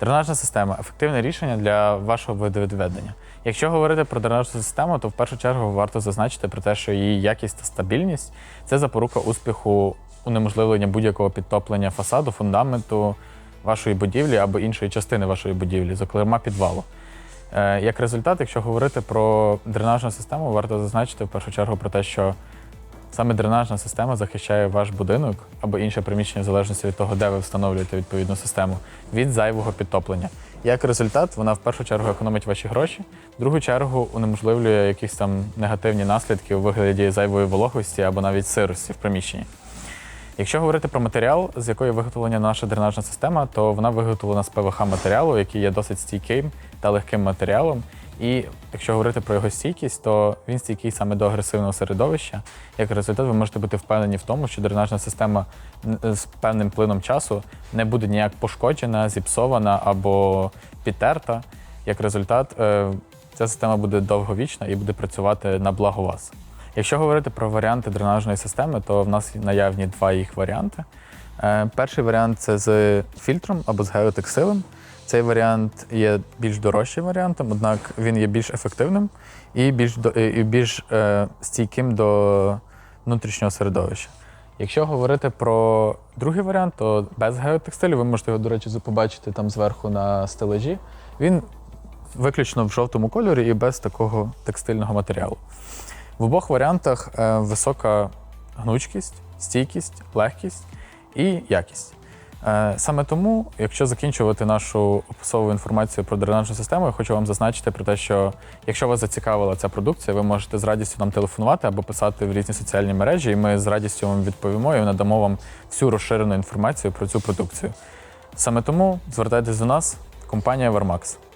Дренажна система ефективне рішення для вашого водовідведення. Якщо говорити про дренажну систему, то в першу чергу варто зазначити про те, що її якість та стабільність це запорука успіху унеможливлення будь-якого підтоплення фасаду, фундаменту вашої будівлі або іншої частини вашої будівлі, зокрема підвалу. Е, Як результат, якщо говорити про дренажну систему, варто зазначити в першу чергу про те, що саме дренажна система захищає ваш будинок або інше приміщення, в залежності від того, де ви встановлюєте відповідну систему, від зайвого підтоплення. Як результат, вона в першу чергу економить ваші гроші, в другу чергу унеможливлює якісь там негативні наслідки у вигляді зайвої вологості або навіть сирості в приміщенні. Якщо говорити про матеріал, з якої виготовлена наша дренажна система, то вона виготовлена з ПВХ матеріалу, який є досить стійким та легким матеріалом. І якщо говорити про його стійкість, то він стійкий саме до агресивного середовища. Як результат, ви можете бути впевнені в тому, що дренажна система з певним плином часу не буде ніяк пошкоджена, зіпсована або підтерта. Як результат, е, ця система буде довговічна і буде працювати на благо вас. Якщо говорити про варіанти дренажної системи, то в нас наявні два їх варіанти. Е, Перший варіант це з фільтром або з геотексилем. Цей варіант є більш дорожчим варіантом, однак він є більш ефективним і більш, і більш е, стійким до внутрішнього середовища. Якщо говорити про другий варіант, то без геотекстилю, ви можете його, до речі, побачити там зверху на стелажі. Він виключно в жовтому кольорі і без такого текстильного матеріалу. В обох варіантах е, висока гнучкість, стійкість, легкість і якість. Е, Саме тому, якщо закінчувати нашу описову інформацію про дренажну систему, я хочу вам зазначити про те, що якщо вас зацікавила ця продукція, ви можете з радістю нам телефонувати або писати в різні соціальні мережі, і ми з радістю вам відповімо і надамо вам всю розширену інформацію про цю продукцію. Саме тому звертайтесь до нас, компанія Vermax.